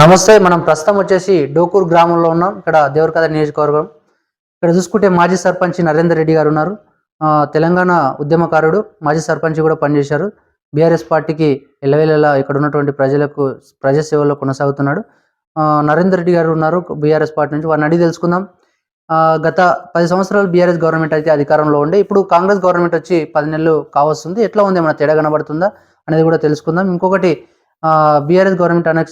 నమస్తే మనం ప్రస్తుతం వచ్చేసి డోకూర్ గ్రామంలో ఉన్నాం. ఇక్కడ దేవరకథ నియోజకవర్గం. ఇక్కడ చూసుకుంటే మాజీ సర్పంచ్ నరేందర్ రెడ్డి గారు ఉన్నారు. తెలంగాణ ఉద్యమకారుడు మాజీ సర్పంచ్ కూడా పనిచేశారు. బీఆర్ఎస్ పార్టీకి ఎల్లవేళలా ఇక్కడ ఉన్నటువంటి ప్రజలకు ప్రజాసేవలో కొనసాగుతున్నాడు. నరేందర్ రెడ్డి గారు ఉన్నారు బీఆర్ఎస్ పార్టీ నుంచి. వారిని అడిగి తెలుసుకుందాం. గత పది సంవత్సరాలు బీఆర్ఎస్ గవర్నమెంట్ అయితే అధికారంలో ఉండే. ఇప్పుడు కాంగ్రెస్ గవర్నమెంట్ వచ్చి పది నెలలు కావస్తుంది. ఎట్లా ఉంది? ఏమైనా తేడా కనబడుతుందా? అనేది కూడా తెలుసుకుందాం. ఇంకొకటి బీఆర్ఎస్ గవర్నమెంట్ అనేక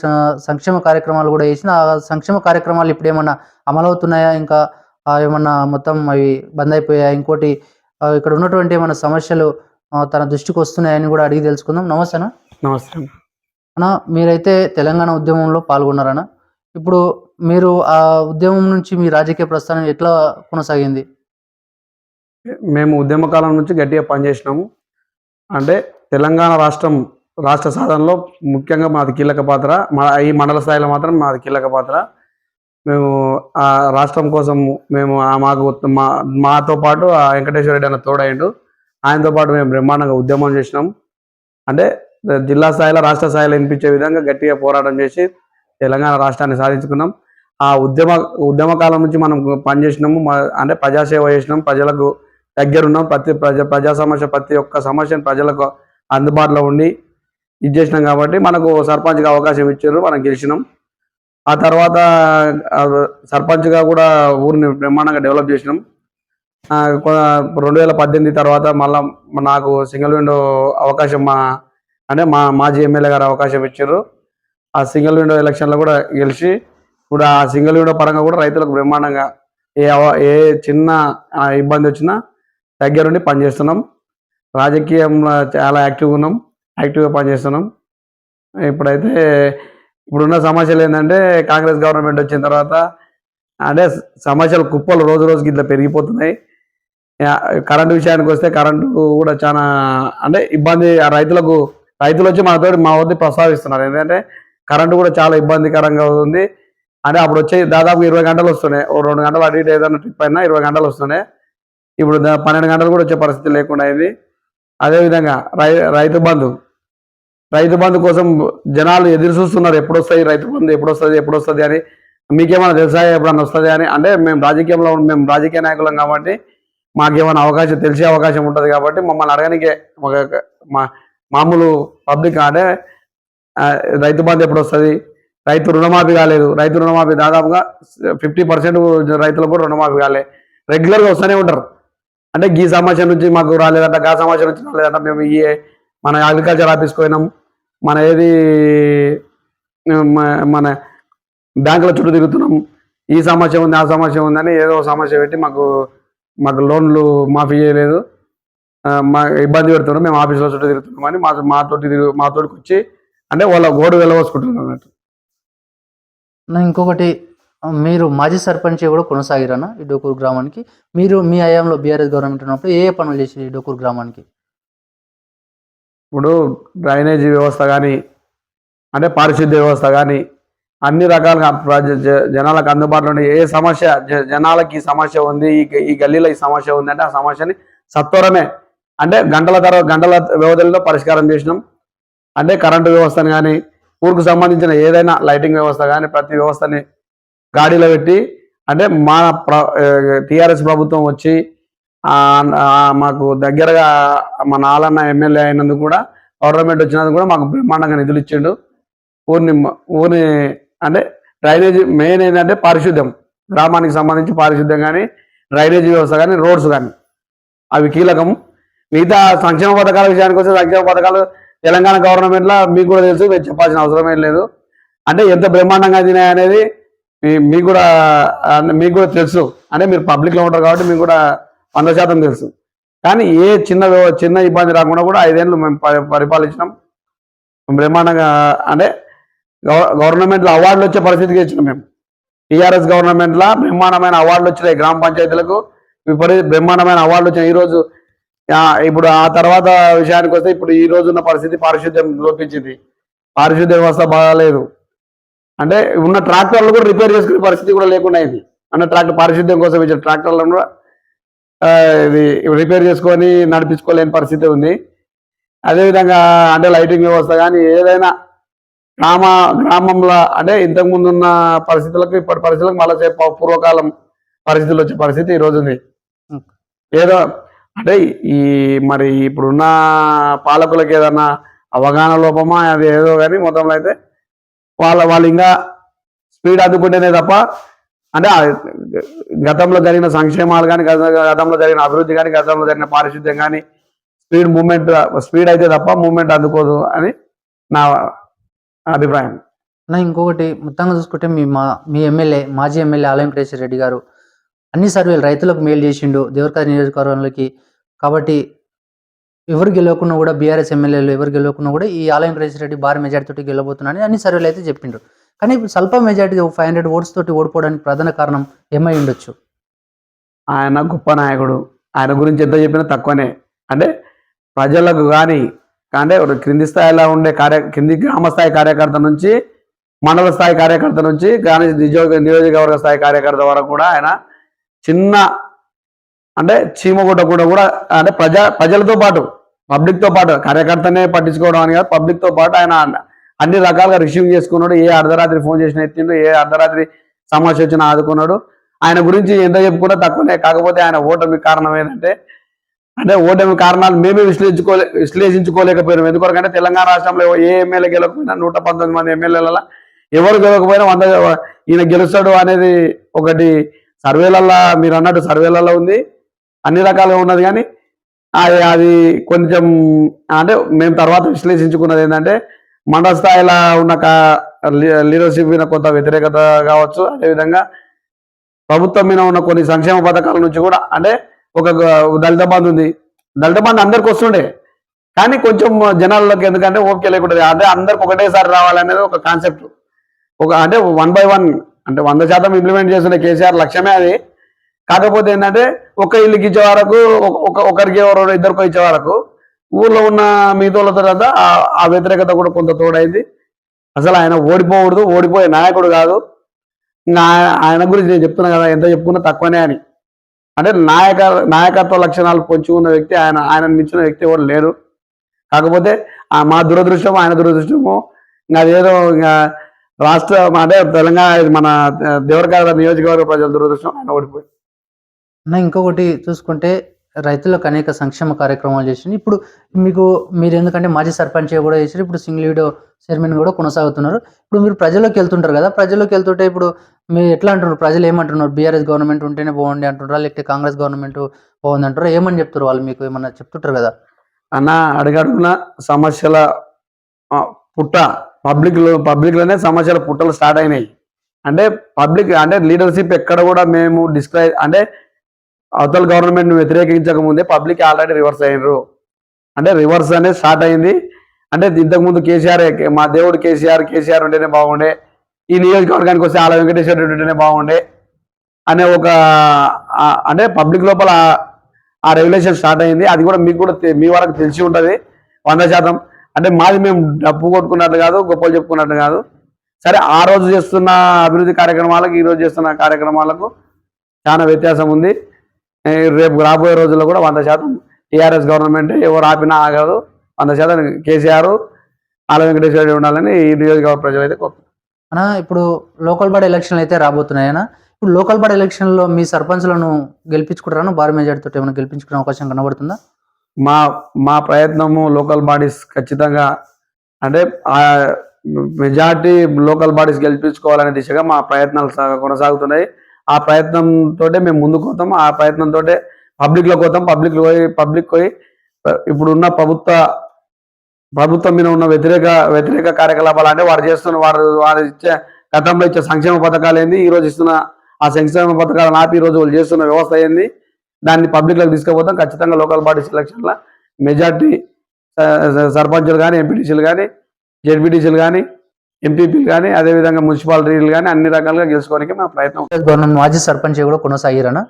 సంక్షేమ కార్యక్రమాలు కూడా చేసిన ఆ సంక్షేమ కార్యక్రమాలు ఇప్పుడు ఏమన్నా అమలవుతున్నాయా? ఇంకా ఏమన్నా మొత్తం అవి బంద్ అయిపోయాయా? ఇంకోటి ఇక్కడ ఉన్నటువంటి ఏమైనా సమస్యలు తన దృష్టికి వస్తున్నాయని కూడా అడిగి తెలుసుకుందాం. నమస్తేనా నమస్తే అన్న. మీరైతే తెలంగాణ ఉద్యమంలో పాల్గొన్నారన్న ఇప్పుడు మీరు ఆ ఉద్యమం నుంచి మీ రాజకీయ ప్రస్థానం ఎట్లా కొనసాగింది? మేము ఉద్యమకాలం నుంచి గట్టిగా పనిచేసినాము. అంటే తెలంగాణ రాష్ట్రం రాష్ట్ర సాధనలో ముఖ్యంగా మాది కీలక పాత్ర. మా ఈ మండల స్థాయిలో మాత్రం మాది కీలక పాత్ర. మేము ఆ రాష్ట్రం కోసం మేము మాకు మా మాతో పాటు ఆ వెంకటేశ్వర రెడ్డి అన్న తోడైండు ఆయనతో పాటు మేము బ్రహ్మాండంగా ఉద్యమం చేసినాం. అంటే జిల్లా స్థాయిలో రాష్ట్ర స్థాయిలో వినిపించే విధంగా గట్టిగా పోరాటం చేసి తెలంగాణ రాష్ట్రాన్ని సాధించుకున్నాం. ఆ ఉద్యమ ఉద్యమ కాలం నుంచి మనం పనిచేసినాము. మా- అంటే ప్రజాసేవ చేసినాం. ప్రజలకు దగ్గరున్నాం. ప్రతి ప్రజా ప్రజా సమస్య ప్రతి ఒక్క సమస్యను ప్రజలకు అందుబాటులో ఉండి ఇది చేసినాం కాబట్టి మనకు సర్పంచ్గా అవకాశం ఇచ్చారు మనం గెలిచినాం. ఆ తర్వాత సర్పంచ్గా కూడా ఊరిని బ్రహ్మాండంగా డెవలప్ చేసినాం. రెండు వేల పద్దెనిమిది తర్వాత మళ్ళా నాకు సింగిల్ విండో అవకాశం మా అంటే మా మాజీ ఎమ్మెల్యే గారు అవకాశం ఇచ్చారు. ఆ సింగిల్ విండో ఎలక్షన్లో కూడా గెలిచి ఇప్పుడు ఆ సింగిల్ విండో పరంగా కూడా రైతులకు బ్రహ్మాండంగా ఏ ఏ చిన్న ఇబ్బంది వచ్చినా దగ్గరుండి పనిచేస్తున్నాం. రాజకీయంలో చాలా యాక్టివ్గా ఉన్నాం. యాక్టివ్గా పనిచేస్తున్నాం. ఇప్పుడైతే ఇప్పుడున్న సమస్యలు ఏంటంటే కాంగ్రెస్ గవర్నమెంట్ వచ్చిన తర్వాత అంటే సమస్యలు కుప్పలు రోజు రోజుకి ఇట్లా పెరిగిపోతున్నాయి. కరెంటు విషయానికి వస్తే కరెంటు కూడా చాలా అంటే ఇబ్బంది రైతులకు రైతులు వచ్చి మనతో మా వద్ద ప్రస్తావిస్తున్నారు. ఏంటంటే కరెంటు కూడా చాలా ఇబ్బందికరంగా ఉంది. అంటే అప్పుడు వచ్చే దాదాపు ఇరవై గంటలు వస్తున్నాయి. ఓ రెండు గంటలు అటు ఇటు ఏదైనా ట్రిప్ అయినా ఇరవై గంటలు వస్తున్నాయి. ఇప్పుడు పన్నెండు గంటలు కూడా వచ్చే పరిస్థితి లేకుండా అయింది. అదేవిధంగా రై రైతు బంధు రైతు బంధు కోసం జనాలు ఎదురు చూస్తున్నారు. ఎప్పుడు వస్తాయి రైతు బంధు ఎప్పుడు వస్తుంది ఎప్పుడు వస్తుంది అని మీకేమైనా తెలుసా? ఎప్పుడన్నా వస్తుంది అని? అంటే మేము రాజకీయంలో మేము రాజకీయ నాయకులం కాబట్టి మాకేమైనా అవకాశం తెలిసే అవకాశం ఉంటుంది కాబట్టి మమ్మల్ని అడగనికే ఒక మా మామూలు పబ్లిక్ అంటే రైతు బంధు ఎప్పుడు వస్తుంది రైతు రుణమాఫీ కాలేదు. రైతు రుణమాఫీ దాదాపుగా ఫిఫ్టీ పర్సెంట్ రైతులకు కూడా రుణమాఫీ కాలే. రెగ్యులర్గా వస్తూనే ఉంటారు. అంటే ఈ సమస్య నుంచి మాకు రాలేదంట గా సమాచారం నుంచి రాలేదంట మేము ఈ మన అగ్రికల్చర్ ఆఫీస్కి పోయినాం. మన ఏది మన బ్యాంకుల చుట్టూ తిరుగుతున్నాం. ఈ సమస్య ఉంది ఆ సమస్య ఉందని ఏదో సమస్య పెట్టి మాకు మాకు లోన్లు మాఫీ చేయలేదు. మా ఇబ్బంది పెడుతున్నాం మేము ఆఫీస్లో చుట్టూ తిరుగుతున్నాం అని మా మాతోటి తిరుగు మాతోటికి వచ్చి అంటే వాళ్ళ గోడు వెళ్ళవసుకుంటున్నాం అన్నట్టు. ఇంకొకటి మీరు మాజీ సర్పంచ్ కూడా కొనసాగిరన్న ఈ డోకూరు గ్రామానికి. మీరు మీ హయాంలో బీఆర్ఎస్ గవర్నమెంట్ ఉన్నప్పుడు ఏ ఏ పనులు చేసి ఈ డోకూరు గ్రామానికి? ఇప్పుడు డ్రైనేజీ వ్యవస్థ కానీ అంటే పారిశుద్ధ్య వ్యవస్థ కానీ అన్ని రకాలుగా ప్రజ- జనాలకు అందుబాటులో ఉండే ఏ సమస్య జ- జనాలకి ఈ సమస్య ఉంది ఈ ఈ గల్లీలో ఈ సమస్య ఉంది అంటే ఆ సమస్యని సత్వరమే అంటే గంటల తర్వాత గంటల వ్యవధిలో పరిష్కారం చేసినాం. అంటే కరెంటు వ్యవస్థను కానీ ఊరుకు సంబంధించిన ఏదైనా లైటింగ్ వ్యవస్థ కానీ ప్రతి వ్యవస్థని గాడిలో పెట్టి అంటే మా టీఆర్ఎస్ ప్రభుత్వం వచ్చి మాకు దగ్గరగా మా నాలన్న ఎమ్మెల్యే అయినందుకు కూడా గవర్నమెంట్ వచ్చినందుకు కూడా మాకు బ్రహ్మాండంగా నిధులు ఇచ్చిండు. ఊరిని ఊరిని అంటే డ్రైనేజ్ మెయిన్ ఏంటంటే పారిశుద్ధ్యం. గ్రామానికి సంబంధించి పారిశుద్ధ్యం కానీ డ్రైనేజ్ వ్యవస్థ కానీ రోడ్స్ కానీ. అవి కీలకం. మిగతా సంక్షేమ పథకాల విషయానికి వస్తే సంక్షేమ పథకాలు తెలంగాణ గవర్నమెంట్లో మీకు కూడా తెలుసు మీరు చెప్పాల్సిన అవసరమే లేదు. అంటే ఎంత బ్రహ్మాండంగా తినాయి అనేది మీకు కూడా మీకు కూడా తెలుసు. అంటే మీరు పబ్లిక్లో ఉంటారు కాబట్టి మీకు కూడా వంద శాతం తెలుసు. కానీ ఏ చిన్న చిన్న ఇబ్బంది రాకుండా కూడా ఐదేళ్ళు మేము పరిపాలించినాం. బ్రహ్మాండంగా అంటే గవర్నమెంట్లో అవార్డులు వచ్చే పరిస్థితికి ఇచ్చినాం మేము. టీఆర్ఎస్ గవర్నమెంట్లో బ్రహ్మాండమైన అవార్డులు వచ్చినాయి గ్రామ పంచాయతీలకు. విపరీత బ్రహ్మాండమైన అవార్డులు వచ్చినాయి. ఈరోజు ఇప్పుడు ఆ తర్వాత విషయానికి వస్తే ఇప్పుడు ఈ రోజు ఉన్న పరిస్థితి పారిశుద్ధ్యం లోపించింది. పారిశుద్ధ్య వ్యవస్థ బాగాలేదు. అంటే ఉన్న ట్రాక్టర్లు కూడా రిపేర్ చేసుకునే పరిస్థితి కూడా లేకుండా అయింది. అన్న ట్రాక్టర్ పారిశుద్ధ్యం కోసం ఇచ్చిన ట్రాక్టర్లను కూడా ఇది రిపేర్ చేసుకొని నడిపించుకోలేని పరిస్థితి ఉంది అదేవిధంగా అంటే లైటింగ్ వ్యవస్థ కానీ ఏదైనా గ్రామ గ్రామంలో అంటే ఇంతకు ముందు ఉన్న పరిస్థితులకు ఇప్పటి పరిస్థితులకు మళ్ళీ చెప్ప పూర్వకాలం పరిస్థితులు వచ్చే పరిస్థితి ఈ రోజు ఉంది. ఏదో అంటే ఈ మరి ఇప్పుడున్న పాలకులకు ఏదన్నా అవగాహన లోపమా అది ఏదో కానీ మొత్తంలో అయితే వాళ్ళ వాళ్ళు ఇంకా స్పీడ్ అందుకుంటేనే తప్ప అంటే గతంలో జరిగిన సంక్షేమాలు కానీ గతంలో జరిగిన అభివృద్ధి కానీ గతంలో జరిగిన పారిశుద్ధ్యం కానీ స్పీడ్ మూమెంట్ స్పీడ్ అయితే తప్ప మూమెంట్ అందుకోదు అని నా అభిప్రాయం. నా ఇంకొకటి మొత్తంగా చూసుకుంటే మీ మా మీ ఎమ్మెల్యే మాజీ ఎమ్మెల్యే ఆలయం వెంకటేశ్వర రెడ్డి గారు అన్ని సర్వేలు రైతులకు మేలు చేసిండు దేవరకాయ నియోజకవర్గంలోకి. కాబట్టి ఎవరు గెలవకుండా కూడా బీఆర్ఎస్ ఎమ్మెల్యేలు ఎవరు గెలవకుండా కూడా ఈ ఆలయం వెంకటేశ్వర రెడ్డి భారీ మెజార్టీతో తోటి అన్ని సర్వేలు అయితే చెప్పిండ్రు. కానీ ఇప్పుడు స్వల్ప మెజార్టీ ఫైవ్ హండ్రెడ్ ఓట్స్ తోటి ఓడిపోవడానికి ప్రధాన కారణం ఏమై ఉండొచ్చు. ఆయన గొప్ప నాయకుడు. ఆయన గురించి ఎంత చెప్పినా తక్కువనే. అంటే ప్రజలకు కానీ అంటే క్రింది స్థాయిలో ఉండే కార్య క్రింది గ్రామ స్థాయి కార్యకర్త నుంచి మండల స్థాయి కార్యకర్త నుంచి కానీ నియోజక నియోజకవర్గ స్థాయి కార్యకర్త వరకు కూడా ఆయన చిన్న అంటే చీమగుడ్డ కూడా కూడా అంటే ప్రజా ప్రజలతో పాటు పబ్లిక్తో పాటు కార్యకర్తనే పట్టించుకోవడం అని కాదు పబ్లిక్తో పాటు ఆయన అన్ని రకాలుగా రిసీవ్ చేసుకున్నాడు. ఏ అర్ధరాత్రి ఫోన్ చేసిన ఎత్తిండు ఏ అర్ధరాత్రి సమస్య వచ్చిన ఆదుకున్నాడు. ఆయన గురించి ఎంత చెప్పుకున్నా తక్కువనే కాకపోతే ఆయన ఓటమి కారణం ఏంటంటే అంటే ఓటమి కారణాలు మేమే విశ్లేషించుకోలే విశ్లేషించుకోలేకపోయినాం. ఎందుకంటే తెలంగాణ రాష్ట్రంలో ఏ ఎమ్మెల్యే గెలవకపోయినా నూట పంతొమ్మిది మంది ఎమ్మెల్యేల ఎవరు గెలవకపోయినా వంద ఈయన గెలుస్తాడు అనేది ఒకటి సర్వేలల్లో మీరు అన్నట్టు సర్వేలలో ఉంది. అన్ని రకాలుగా ఉన్నది కానీ అది అది కొంచెం అంటే మేము తర్వాత విశ్లేషించుకున్నది ఏంటంటే మండల స్థాయిలో ఉన్న లీడర్షిప్ మీద కొంత వ్యతిరేకత కావచ్చు. అదేవిధంగా ప్రభుత్వం మీద ఉన్న కొన్ని సంక్షేమ పథకాల నుంచి కూడా అంటే ఒక దళిత బంధు ఉంది. దళిత బంధు అందరికి వస్తుండే. కానీ కొంచెం జనాల్లోకి ఎందుకంటే ఓపిక లేకుండా అంటే అందరికి ఒకటేసారి రావాలనేది ఒక కాన్సెప్ట్. ఒక అంటే వన్ బై వన్ అంటే వంద శాతం ఇంప్లిమెంట్ చేస్తున్న కేసీఆర్ లక్ష్యమే అది. కాకపోతే ఏంటంటే ఒక ఇల్లుకి ఇచ్చే వరకు ఒక- ఒకరికి ఎవరో ఇద్దరికి ఇచ్చే వరకు ఊర్లో ఉన్న మిగతా తర్వాత ఆ- వ్యతిరేకత కూడా కొంత తోడైంది. అసలు ఆయన ఓడిపోకూడదు ఓడిపోయే నాయకుడు కాదు. ఇంకా ఆయన గురించి నేను చెప్తున్నా కదా ఎంత చెప్పుకున్నా తక్కువనే అని. అంటే నాయక నాయకత్వ లక్షణాలు పొంచి ఉన్న వ్యక్తి ఆయన ఆయన మించిన వ్యక్తి ఎవరు లేరు. కాకపోతే ఆ మా దురదృష్టం ఆయన దురదృష్టము ఇంకా అదేదో ఇంకా రాష్ట్ర అంటే తెలంగాణ మన దేవరకాయ నియోజకవర్గ ప్రజల దురదృష్టం ఆయన ఓడిపోయి ఇంకొకటి చూసుకుంటే రైతులకు అనేక సంక్షేమ కార్యక్రమాలు చేసింది ఇప్పుడు మీకు మీరు ఎందుకంటే మాజీ సర్పంచ్ కూడా చేసారు ఇప్పుడు సింగిల్ వీడియో చైర్మన్ కూడా కొనసాగుతున్నారు. ఇప్పుడు మీరు ప్రజల్లోకి వెళ్తుంటారు కదా ప్రజల్లోకి వెళ్తుంటే ఇప్పుడు మీరు ఎట్లా అంటున్నారు? ప్రజలు ఏమంటున్నారు? బీఆర్ఎస్ గవర్నమెంట్ ఉంటేనే బాగుంది అంటున్నారా? లేకపోతే కాంగ్రెస్ గవర్నమెంట్ బాగుంది అంటారా ఏమని చెప్తారు వాళ్ళు మీకు? ఏమన్నా చెప్తుంటారు కదా? అన్న అడుగడుగున సమస్యల పుట్ట పబ్లిక్ పబ్లిక్లోనే సమస్యల పుట్టలు స్టార్ట్ అయినాయి. అంటే పబ్లిక్ అంటే లీడర్షిప్ ఎక్కడ కూడా మేము డిస్క్రైబ్ అంటే అవతల గవర్నమెంట్ వ్యతిరేకించక ముందే పబ్లిక్ ఆల్రెడీ రివర్స్ అయ్యారు అంటే రివర్స్ అనేది స్టార్ట్ అయింది. అంటే ఇంతకుముందు కేసీఆర్ మా దేవుడు కేసీఆర్ కేసీఆర్ ఉంటేనే బాగుండే. ఈ నియోజకవర్గానికి వస్తే ఆల వెంకటేశ్వర రెడ్డి ఉంటేనే బాగుండే. అనే ఒక అంటే పబ్లిక్ లోపల ఆ రెగ్యులేషన్ స్టార్ట్ అయింది. అది కూడా మీకు కూడా మీ వరకు తెలిసి ఉంటుంది. వంద శాతం. అంటే మాది మేము డప్పు కొట్టుకున్నట్టు కాదు గొప్పలు చెప్పుకున్నట్టు కాదు. సరే ఆ రోజు చేస్తున్న అభివృద్ధి కార్యక్రమాలకు ఈ రోజు చేస్తున్న కార్యక్రమాలకు చాలా వ్యత్యాసం ఉంది. రేపు రాబోయే రోజుల్లో కూడా వంద శాతం టీఆర్ఎస్ గవర్నమెంట్ ఎవరు ఆపినా ఆగదు. వంద శాతం కేసీఆర్ ఆల వెంకటేశ్వర ఉండాలని ఈ నియోజకవర్గ ప్రజలు అయితే ఇప్పుడు లోకల్ బాడీ ఎలక్షన్లు అయితే రాబోతున్నాయనా ఇప్పుడు లోకల్ బాడీ ఎలక్షన్లో మీ సర్పంచ్లను గెలిపించుకుంటారా? భారీ మెజార్టీతో ఏమైనా గెలిపించుకునే అవకాశం కనబడుతుందా? మా మా ప్రయత్నము లోకల్ బాడీస్ ఖచ్చితంగా అంటే మెజార్టీ లోకల్ బాడీస్ గెలిపించుకోవాలనే దిశగా మా ప్రయత్నాలు కొనసాగుతున్నాయి. ఆ ప్రయత్నంతో మేము ముందుకు పోతాం. ఆ ప్రయత్నంతో పబ్లిక్లోకి పోతాం. పబ్లిక్ పోయి పబ్లిక్ పోయి ఇప్పుడున్న ప్రభుత్వ ప్రభుత్వం మీద ఉన్న వ్యతిరేక వ్యతిరేక కార్యకలాపాలు అంటే వారు చేస్తున్న వారు వారు ఇచ్చే గతంలో ఇచ్చే సంక్షేమ పథకాలు ఏంది ఈ రోజు ఇస్తున్న ఆ సంక్షేమ పథకాలను ఆపి ఈ రోజు వాళ్ళు చేస్తున్న వ్యవస్థ ఏంది దాన్ని పబ్లిక్లోకి తీసుకుపోతాం. ఖచ్చితంగా లోకల్ బాడీ సెలక్షన్ల మెజార్టీ సర్పంచులు కానీ ఎంపీటీసీలు కానీ జెడ్పీటీసీలు కానీ ఎంపీపీలు కానీ అదేవిధంగా మున్సిపాలిటీలు కానీ అన్ని రకాలుగా గెలుచుకోవడానికి మా ప్రయత్నం గవర్నమెంట్ మాజీ సర్పంచ్ కూడా కొనసాగిరనా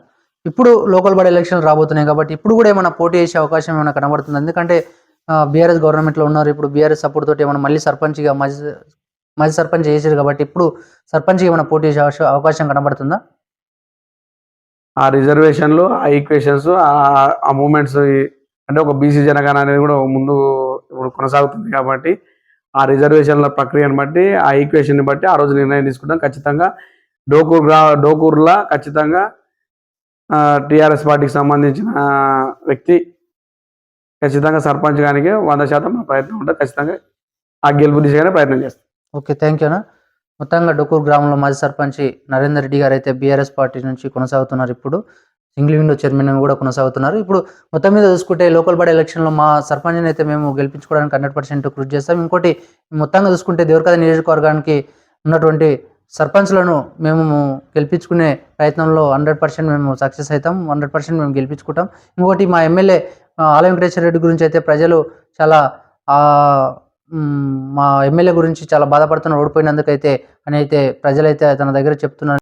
ఇప్పుడు లోకల్ బాడీ ఎలక్షన్లు రాబోతున్నాయి కాబట్టి ఇప్పుడు కూడా ఏమైనా పోటీ చేసే అవకాశం ఏమైనా కనబడుతుంది? ఎందుకంటే బీఆర్ఎస్ గవర్నమెంట్లో ఉన్నారు. ఇప్పుడు బీఆర్ఎస్ సపోర్ట్ తోటి ఏమైనా మళ్ళీ సర్పంచ్గా మాజీ మాజీ సర్పంచ్ చేసారు కాబట్టి ఇప్పుడు సర్పంచ్గా ఏమైనా పోటీ చేసే అవకాశం- అవకాశం కనబడుతుందా? ఆ రిజర్వేషన్లు ఆ ఈక్వేషన్స్ ఆ మూమెంట్స్ అంటే ఒక బీసీ జనగణ అనేది కూడా ముందు ఇప్పుడు కొనసాగుతుంది కాబట్టి ఆ రిజర్వేషన్ల ప్రక్రియను బట్టి ఆ ఈక్వేషన్ని బట్టి ఆ రోజు నిర్ణయం తీసుకుంటాం. ఖచ్చితంగా డోకూర్ గ్రా డోకూర్లా ఖచ్చితంగా టిఆర్ఎస్ పార్టీకి సంబంధించిన వ్యక్తి ఖచ్చితంగా సర్పంచ్ గానికి వంద శాతం ప్రయత్నం ఉంటుంది. ఖచ్చితంగా ఆ గెలుపు దిశగానే ప్రయత్నం చేస్తాం. ఓకే థ్యాంక్ యూ అన్న. మొత్తంగా డొక్కూరు గ్రామంలో మాజీ సర్పంచ్ నరేందర్ రెడ్డి గారు అయితే బీఆర్ఎస్ పార్టీ నుంచి కొనసాగుతున్నారు ఇప్పుడు. సింగిల్ విండో చైర్మన్ కూడా కొనసాగుతున్నారు. ఇప్పుడు మొత్తం మీద చూసుకుంటే లోకల్ బాడీ ఎలక్షన్లో మా సర్పంచ్ని అయితే మేము గెలిపించుకోవడానికి హండ్రెడ్ పర్సెంట్ కృషి చేస్తాం. ఇంకోటి మొత్తంగా చూసుకుంటే దేవరకథ నియోజకవర్గానికి ఉన్నటువంటి సర్పంచ్లను మేము గెలిపించుకునే ప్రయత్నంలో హండ్రెడ్ పర్సెంట్ మేము సక్సెస్ అవుతాం. హండ్రెడ్ పర్సెంట్ మేము గెలిపించుకుంటాం. ఇంకోటి మా ఎమ్మెల్యే ఆలయ వెంకటేశ్వర రెడ్డి గురించి అయితే ప్రజలు చాలా మా ఎమ్మెల్యే గురించి చాలా బాధపడుతున్న ఓడిపోయినందుకైతే అని అయితే ప్రజలైతే తన దగ్గర చెప్తున్నారు.